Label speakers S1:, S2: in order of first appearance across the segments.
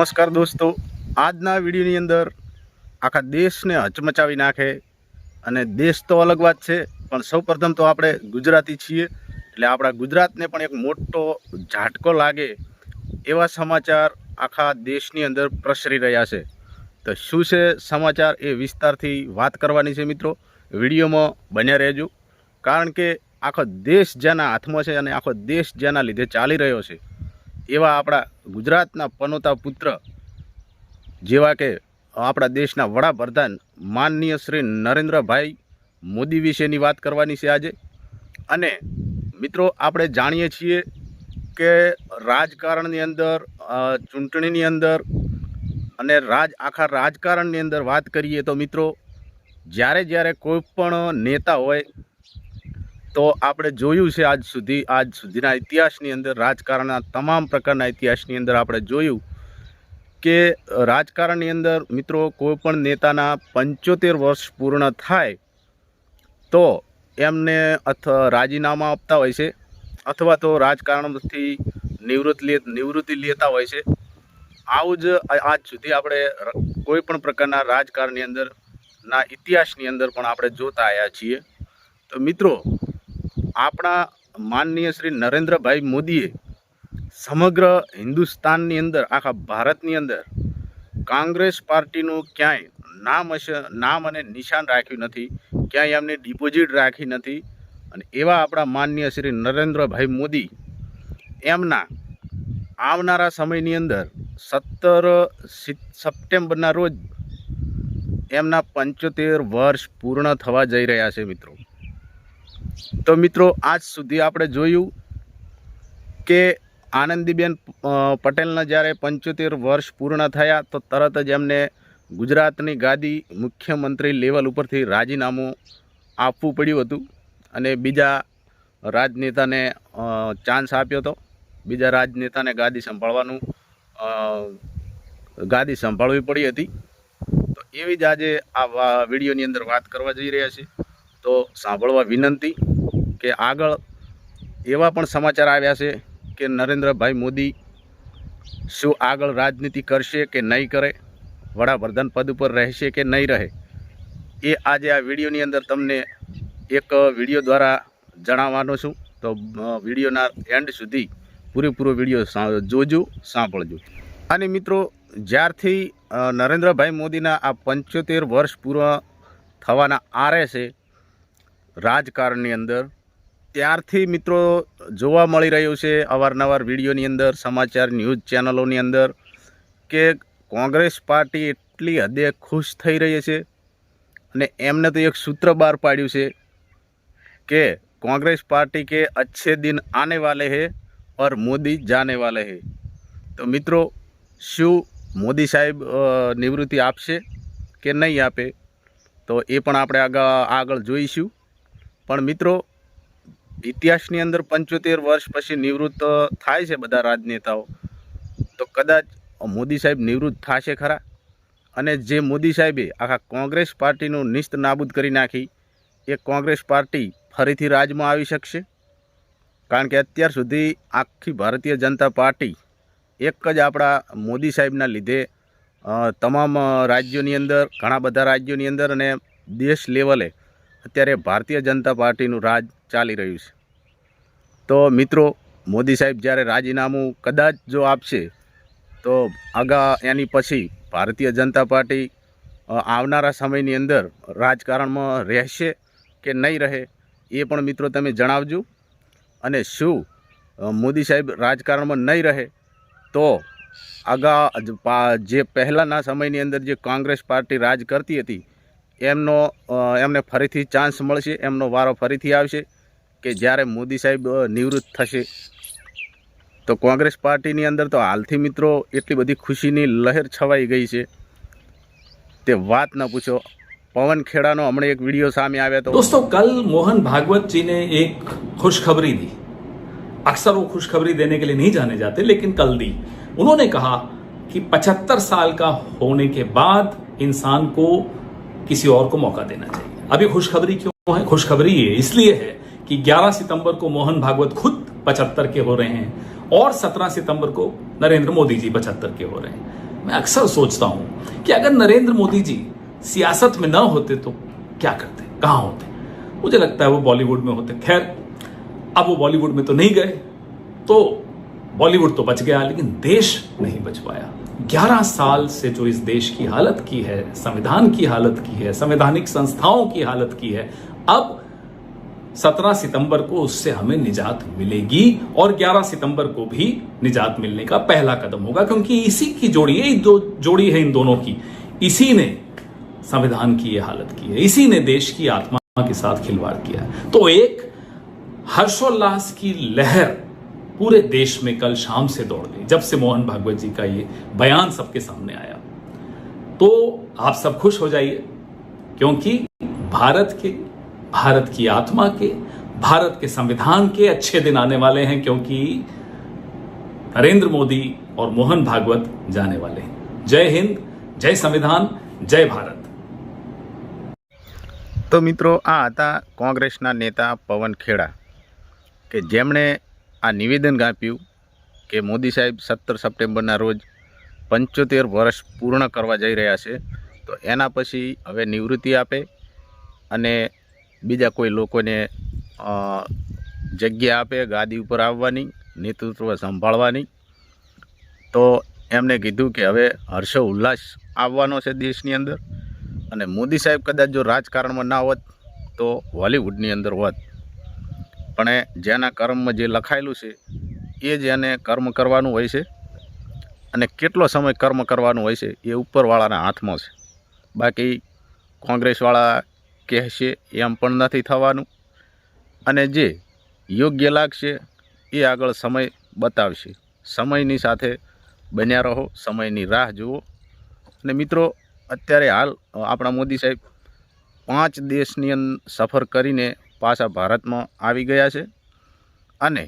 S1: નમસ્કાર દોસ્તો. આજના વિડીયોની અંદર આખા દેશને હચમચાવી નાખે અને દેશ તો અલગ વાત છે, પણ સૌપ્રથમ તો આપણે ગુજરાતી છીએ. એટલે આપણા ગુજરાતને પણ એક મોટો ઝાટકો લાગે એવા સમાચાર આખા દેશની અંદર પ્રસરી રહ્યા છે. તો શું છે સમાચાર એ વિસ્તારથી વાત કરવાની છે મિત્રો. વિડીયોમાં બન્યા રહેજો. કારણ કે આખો દેશ જેના હાથમાં છે અને આખો દેશ જેના લીધે ચાલી રહ્યો છે. એવા આપણા ગુજરાતના પનોતા પુત્ર જેવા કે આપણા દેશના વડાપ્રધાન માનનીય શ્રી નરેન્દ્રભાઈ મોદી વિશેની વાત કરવાની છે આજે. અને મિત્રો, આપણે જાણીએ છીએ કે રાજકારણની અંદર ચૂંટણીની અંદર અને રાજ, આખા રાજકારણની અંદર વાત કરીએ તો મિત્રો જ્યારે જ્યારે કોઈ પણ નેતા હોય તો આપણે જોયું છે આજ સુધી, આજ સુધીના ઇતિહાસની અંદર, રાજકારણના તમામ પ્રકારના ઇતિહાસની અંદર આપણે જોયું કે રાજકારણની અંદર મિત્રો કોઈ પણ નેતાના પંચોતેર વર્ષ પૂર્ણ થાય તો એમને અથ રાજીનામા આપતા હોય છે અથવા તો રાજકારણથી નિવૃત્ત લે, નિવૃત્તિ લેતા હોય છે. આવું જ આજ સુધી આપણે કોઈપણ પ્રકારના રાજકારણની અંદર ના ઇતિહાસની અંદર પણ આપણે જોતા આવ્યા છીએ. તો મિત્રો આપણા માનનીય શ્રી નરેન્દ્રભાઈ મોદીએ સમગ્ર હિન્દુસ્તાનની અંદર, આખા ભારતની અંદર કોંગ્રેસ પાર્ટીનું ક્યાંય નામ નામ અને નિશાન રાખ્યું નથી, ક્યાંય એમને ડિપોઝિટ રાખી નથી અને એવા આપણા માનનીય શ્રી નરેન્દ્રભાઈ મોદી એમના આવનારા સમયની અંદર સત્તર સપ્ટેમ્બરના રોજ એમના પંચોતેર વર્ષ પૂર્ણ થવા જઈ રહ્યા છે મિત્રો. તો મિત્રો, આજ સુધી આપણે જોયું કે આનંદીબેન પટેલના જ્યારે પંચોતેર વર્ષ પૂર્ણ થયા, તો તરત જ એમને ગુજરાતની ગાદી મુખ્યમંત્રી લેવલ ઉપરથી રાજીનામું આપવું પડ્યું હતું અને બીજા રાજનેતાને ચાન્સ આપ્યો હતો. બીજા રાજનેતાને ગાદી સંભાળવાનું ગાદી સંભાળવી પડી હતી. તો એવી જ આજે આ વિડીયોની અંદર વાત કરવા જઈ રહ્યા છે તો સાંભળવા વિનંતી કે આગળ એવા પણ સમાચાર આવ્યા છે કે નરેન્દ્રભાઈ મોદી શું આગળ રાજનીતિ કરશે કે નહીં કરે? વડાપ્રધાન પદ ઉપર રહેશે કે નહીં રહે? એ આજે આ વિડીયોની અંદર તમને એક વીડિયો દ્વારા જણાવવાનો છું. તો વિડીયોના એન્ડ સુધી પૂરેપૂરો વીડિયો જોજો, સાંભળજો. અને મિત્રો, જ્યારથી નરેન્દ્રભાઈ મોદીના આ પંચોતેર વર્ષ પૂર્ણ થવાના આરે છે રાજકારણની અંદર ત્યારથી મિત્રો જોવા મળી રહ્યું છે અવારનવાર વિડીયોની અંદર, સમાચાર, ન્યૂઝ ચેનલોની અંદર કે કોંગ્રેસ પાર્ટી એટલી હદે ખુશ થઈ રહી છે અને એમને તો એક સૂત્ર બહાર પાડ્યું છે કે કોંગ્રેસ પાર્ટી કે અચ્છે દિન આને વાલે હે ઓર મોદી જાને વાલે હે. તો મિત્રો, શું મોદી સાહેબ નિવૃત્તિ આપશે કે નહીં આપે? તો એ પણ આપણે આગળ આગળ જોઈશું. પણ મિત્રો ઇતિહાસની અંદર પંચોતેર વર્ષ પછી નિવૃત્ત થાય છે બધા રાજનેતાઓ. તો કદાચ મોદી સાહેબ નિવૃત્ત થશે ખરા? અને જે મોદી સાહેબે આખા કોંગ્રેસ પાર્ટીનું નિસ્ત નાબૂદ કરી નાખી, એ કોંગ્રેસ પાર્ટી ફરીથી રાજમાં આવી શકશે? કારણ કે અત્યાર સુધી આખી ભારતીય જનતા પાર્ટી એક જ આપણા મોદી સાહેબના લીધે તમામ રાજ્યોની અંદર, ઘણા બધા રાજ્યોની અંદર અને દેશ લેવલે અત્યારે ભારતીય જનતા પાર્ટીનું રાજ ચાલી રહ્યું છે. તો મિત્રો, મોદી સાહેબ જ્યારે રાજીનામું કદાચ જો આપશે, તો આગા એની પછી ભારતીય જનતા પાર્ટી આવનારા સમયની અંદર રાજકારણમાં રહેશે કે નહીં રહે, એ પણ મિત્રો તમે જણાવજો. અને શું મોદી સાહેબ રાજકારણમાં નહીં રહે, તો આગા જે પહેલાંના સમયની અંદર જે કોંગ્રેસ પાર્ટી રાજ કરતી હતી એમનો અ, એમને ફરીથી ચાન્સ મળશે એમનો વારો ફરીથી આવશે કે જ્યારે મોદી સાહેબ અ, નિવૃત્ત થશે તો કોંગ્રેસ પાર્ટીની અંદર તો હાલથી મિત્રો એટલી બધી ખુશીની લહેર છવાઈ ગઈ છે તે વાત ન પૂછો પવન ખેડાનો હમણાં એક વિડીયો સામે આવ્યો હતો
S2: दोस्तों कल मोहन भागवत जी ने एक खुशखबरी दी अक्सर वो खुशखबरी देने के लिए नहीं जाने जाते लेकिन कल दी उन्होंने कहा कि 75 साल का होने के बाद इंसान को किसी और को मौका देना चाहिए। ये खुशखबरी क्यों है? खुशखबरी ये इसलिए है कि 11 सितंबर को मोहन भागवत खुद 75 के हो रहे हैं और 17 सितंबर को नरेंद्र मोदी जी 75 के हो रहे हैं। मैं अक्सर सोचता हूँ कि अगर नरेंद्र मोदी जी सियासत में न होते तो क्या करते? कहाँ होते? मुझे लगता है वो बॉलीवुड में होते। खैर, अब वो बॉलीवुड में तो नहीं गए तो बॉलीवुड तो बच गया, लेकिन देश नहीं बच पाया। ग्यारह साल से जो इस देश की हालत की है, संविधान की हालत की है, संवैधानिक संस्थाओं की हालत की है, अब 17 सितंबर को उससे हमें निजात मिलेगी और 11 सितंबर को भी निजात मिलने का पहला कदम होगा, क्योंकि इसी की जोड़ी है, दो जोड़ी है इन दोनों की। इसी ने संविधान की यह हालत की है, इसी ने देश की आत्मा के साथ खिलवाड़ किया तो एक हर्षोल्लास की लहर पूरे देश में कल शाम से दौड़ गई जब से मोहन भागवत जी का ये बयान सबके सामने आया तो आप सब खुश हो जाइए क्योंकि भारत के भारत की आत्मा के भारत के संविधान के अच्छे दिन आने वाले हैं क्योंकि नरेंद्र मोदी और मोहन भागवत जाने वाले हैं जय हिंद जय संविधान जय भारत
S1: તો મિત્રો આ હતા કોંગ્રેસના નેતા પવન ખેડા કે જેમણે આ નિવેદન આપ્યું કે મોદી સાહેબ સત્તર સપ્ટેમ્બરના રોજ પંચોતેર વર્ષ પૂર્ણ કરવા જઈ રહ્યા છે. તો એના પછી હવે નિવૃત્તિ આપે અને બીજા કોઈ લોકોને જગ્યા આપે ગાદી ઉપર આવવાની, નેતૃત્વ સંભાળવાની. તો એમણે કીધું કે હવે હર્ષો ઉલ્લાસ આવવાનો છે દેશની અંદર. અને મોદી સાહેબ કદાચ જો રાજકારણમાં ના હોત તો હોલિવૂડની અંદર હોત. પણ જેના કર્મમાં જે લખાયેલું છે, એ જ એને કર્મ કરવાનું હોય છે. અને કેટલો સમય કર્મ કરવાનું હોય છે, એ ઉપરવાળાના હાથમાં છે. બાકી કોંગ્રેસવાળા કહેશે એમ પણ નથી થવાનું. અને જે યોગ્ય લાગશે, એ આગળ સમય બતાવશે. સમયની સાથે બન્યા રહો, સમયની રાહ જુઓ. અને મિત્રો, અત્યારે હાલ આપણા મોદી સાહેબ પાંચ દેશની સફર કરીને પાછા ભારતમાં આવી ગયા છે. અને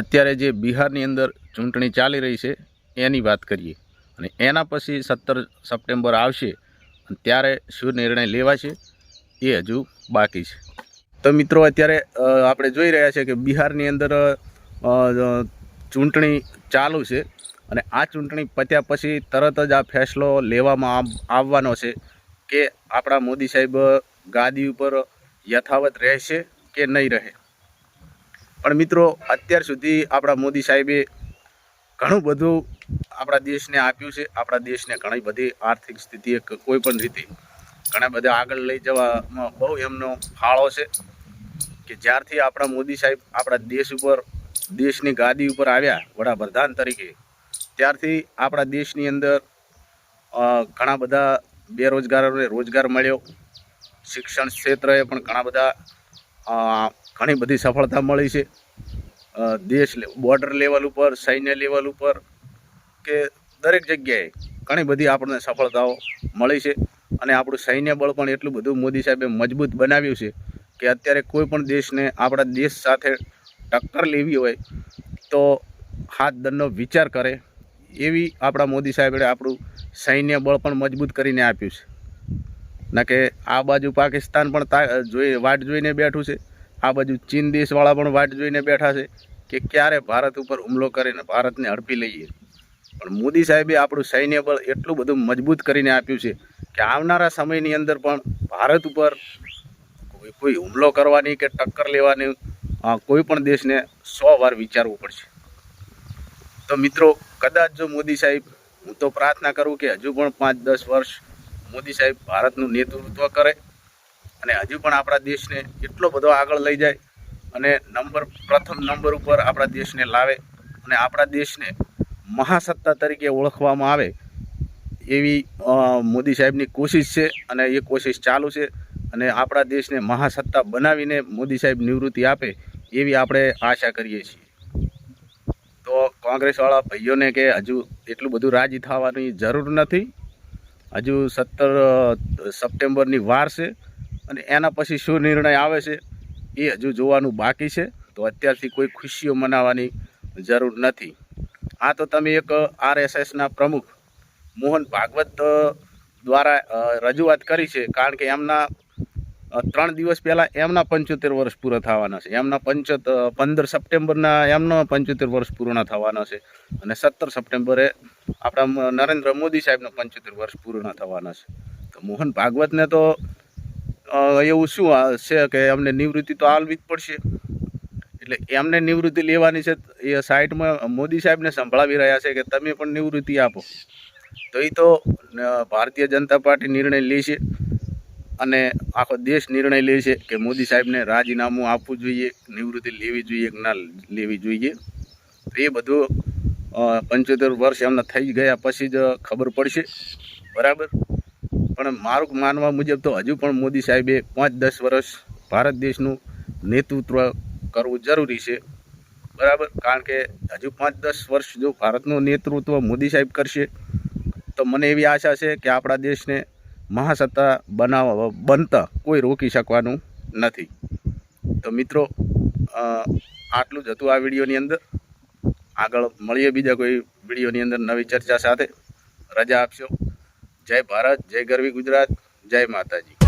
S1: અત્યારે જે બિહારની અંદર ચૂંટણી ચાલી રહી છે, એની વાત કરીએ. અને એના પછી સત્તર સપ્ટેમ્બર આવશે ત્યારે શું નિર્ણય લેવાશે, એ હજુ બાકી છે. તો મિત્રો, અત્યારે આપણે જોઈ રહ્યા છે કે બિહારની અંદર ચૂંટણી ચાલુ છે. અને આ ચૂંટણી પત્યા પછી તરત જ આ ફેસલો લેવામાં આવવાનો છે કે આપણા મોદી સાહેબ ગાદી ઉપર યથાવત રહેશે કે નહીં રહે. પણ મિત્રો, અત્યાર સુધી આપણા મોદી સાહેબે ઘણું બધું આપણા દેશને આપ્યું છે. આપણા દેશને ઘણી બધી આર્થિક સ્થિતિએ કોઈ પણ રીતે ઘણા બધા આગળ લઈ જવામાં બહુ એમનો ફાળો છે કે જ્યારથી આપણા મોદી સાહેબ આપણા દેશ ઉપર, દેશની ગાદી ઉપર આવ્યા, વડાપ્રધાન તરીકે, ત્યારથી આપણા દેશની અંદર ઘણા બધા બેરોજગારોને રોજગાર મળ્યો. શિક્ષણ ક્ષેત્રે પણ ઘણા બધા ઘણી બધી સફળતા મળી છે. દેશ બોર્ડર લેવલ ઉપર, સૈન્ય લેવલ ઉપર કે દરેક જગ્યાએ ઘણી બધી આપણને સફળતાઓ મળી છે. અને આપણું સૈન્ય બળ પણ એટલું બધું મોદી સાહેબે મજબૂત બનાવ્યું છે કે અત્યારે કોઈ પણ દેશને આપણા દેશ સાથે ટક્કર લેવી હોય તો હાથ દંડનો વિચાર કરે એવી આપણા મોદી સાહેબે આપણું સૈન્ય બળ પણ મજબૂત કરીને આપ્યું છે. ના કે આ બાજુ પાકિસ્તાન પણ જોઈ, વાટ જોઈને બેઠું છે. આ બાજુ ચીન દેશવાળા પણ વાટ જોઈને બેઠા છે કે ક્યારે ભારત ઉપર હુમલો કરીને ભારતને હડપી લઈએ. પણ મોદી સાહેબે આપણું સૈન્ય બળ એટલું બધું મજબૂત કરીને આપ્યું છે કે આવનારા સમયની અંદર પણ ભારત ઉપર કોઈ કોઈ હુમલો કરવાની કે ટક્કર લેવાની કોઈ પણ દેશને સો વાર વિચારવું પડશે. તો મિત્રો, કદાચ જો મોદી સાહેબ, હું તો પ્રાર્થના કરું કે હજુ પણ પાંચ દસ વર્ષ મોદી સાહેબ ભારતનું નેતૃત્વ કરે અને હજુ પણ આપણા દેશને એટલો બધો આગળ લઈ જાય અને નંબર, પ્રથમ નંબર ઉપર આપણા દેશને લાવે અને આપણા દેશને મહાસત્તા તરીકે ઓળખવામાં આવે એવી મોદી સાહેબની કોશિશ છે અને એ કોશિશ ચાલુ છે અને આપણા દેશને મહાસત્તા બનાવીને મોદી સાહેબ નિવૃત્તિ આપે એવી આપણે આશા કરીએ છીએ. તો કોંગ્રેસવાળા ભાઈઓને કે હજુ એટલું બધું રાજી થવાની જરૂર નથી. હજુ સત્તર સપ્ટેમ્બરની વાર છે અને એના પછી શું નિર્ણય આવે છે એ હજુ જોવાનું બાકી છે. તો અત્યારથી કોઈ ખુશીઓ મનાવવાની જરૂર નથી. આ તો તમે એક આરએસએસના પ્રમુખ મોહન ભાગવત દ્વારા રજૂઆત કરી છે. કારણ કે એમના ત્રણ દિવસ પહેલાં એમના પંચોતેર વર્ષ પૂરા થવાના છે. એમના પંચોત પંદર સપ્ટેમ્બરના એમના પંચોતેર વર્ષ પૂર્ણ થવાના છે. અને સત્તર સપ્ટેમ્બરે આપણા નરેન્દ્ર મોદી સાહેબનો પંચોતેર વર્ષ પૂર્ણ થવાના છે. તો મોહન ભાગવતને તો એવું શું છે કે અમને નિવૃત્તિ તો આલવી જ પડશે. એટલે એમને નિવૃત્તિ લેવાની છે એ સાઈડમાં મોદી સાહેબને સંભળાવી રહ્યા છે કે તમે પણ નિવૃત્તિ આપો. તો એ તો ભારતીય જનતા પાર્ટી નિર્ણય લેશે અને આખો દેશ નિર્ણય લે છે કે મોદી સાહેબને રાજીનામું આપવું જોઈએ, નિવૃત્તિ લેવી જોઈએ કે ના લેવી જોઈએ. તો એ બધું પંચોતેર વર્ષ એમના થઈ ગયા પછી જ ખબર પડશે. બરાબર? પણ મારું માનવા મુજબ તો હજુ પણ મોદી સાહેબે પાંચ દસ વર્ષ ભારત દેશનું નેતૃત્વ કરવું જરૂરી છે. બરાબર? કારણ કે હજુ પાંચ દસ વર્ષ જો ભારતનું નેતૃત્વ મોદી સાહેબ કરશે, તો મને એવી આશા છે કે આપણા દેશને મહાસત્તા બનાવવા બનતા કોઈ રોકી શકવાનું નથી. તો મિત્રો આટલું જ હતું આ વિડીયોની અંદર. આગળ મળીએ બીજા કોઈ વિડીયોની અંદર નવી ચર્ચા સાથે. રજા આપશો. જય ભારત, જય ગરવી ગુજરાત, જય માતાજી.